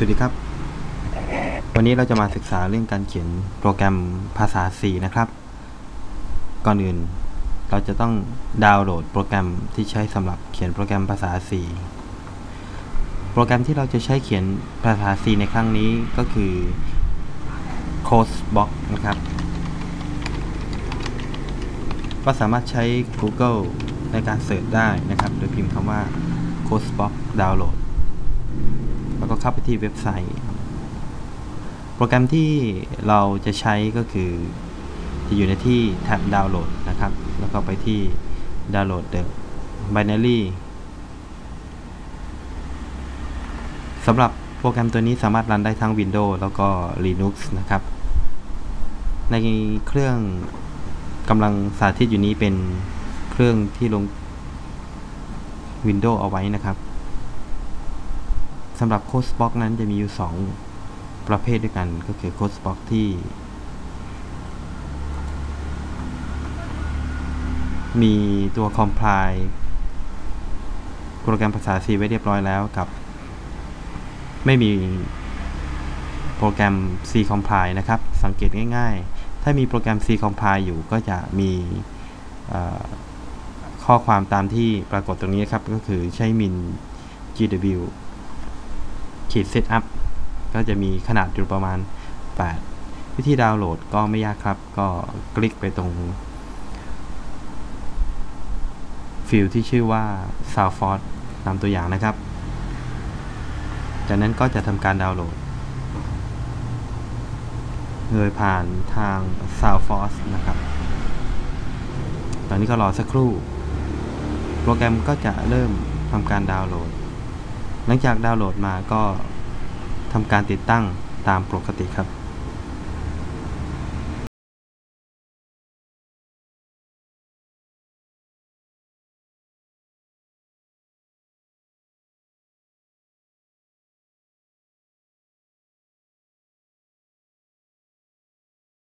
สวัสดีครับ วันนี้เราจะมาศึกษาเรื่องการเขียนโปรแกรมภาษา C นะครับ ก่อนอื่นเราจะต้องดาวน์โหลดโปรแกรมที่ใช้สำหรับเขียนโปรแกรมภาษา C โปรแกรมที่เราจะใช้เขียนภาษา C ในครั้งนี้ก็คือ Codebox นะครับ ก็สามารถใช้ Google ในการเสิร์ชได้นะครับ โดยพิมพ์คำว่า Codebox Download แล้วก็ เข้าไปที่เว็บไซต์ โปรแกรมที่เราจะใช้ก็คือจะอยู่ในที่แท็บดาวน์โหลดนะครับ แล้วก็ไปที่ดาวน์โหลด the binary สำหรับโปรแกรมตัวนี้สามารถรันได้ทั้ง Windows แล้วก็ Linux นะครับ ในเครื่องกำลังสาธิตอยู่นี้เป็นเครื่องที่ลง Windows เอาไว้นะครับ สำหรับ Codebox นั้นจะมีอยู่ 2 ประเภทด้วยกันก็คือ Codebox ที่ มีตัว compile โปรแกรมภาษา C ไว้เรียบร้อยแล้วกับ ไม่มีโปรแกรม C compile นะครับ สังเกตง่ายๆ ถ้ามีโปรแกรม C compile อยู่ก็จะมีข้อความตามที่ปรากฏตรงนี้ครับ ก็คือใช้ min gw ขีด setup ก็จะมีขนาดอยู่ประมาณ 8 วิธีดาวน์โหลดก็ไม่ยากครับ ก็คลิกไปตรงฟิลที่ชื่อว่า Soundforce ตามตัวอย่างนะครับ จากนั้นก็จะทำการดาวน์โหลด โดยผ่านทาง Soundforce นะครับ ตอนนี้ก็รอสักครู่ โปรแกรมก็จะเริ่มทำการดาวน์โหลด หลังจากดาวน์โหลดมาก็ทำการติดตั้งตามปกติครับ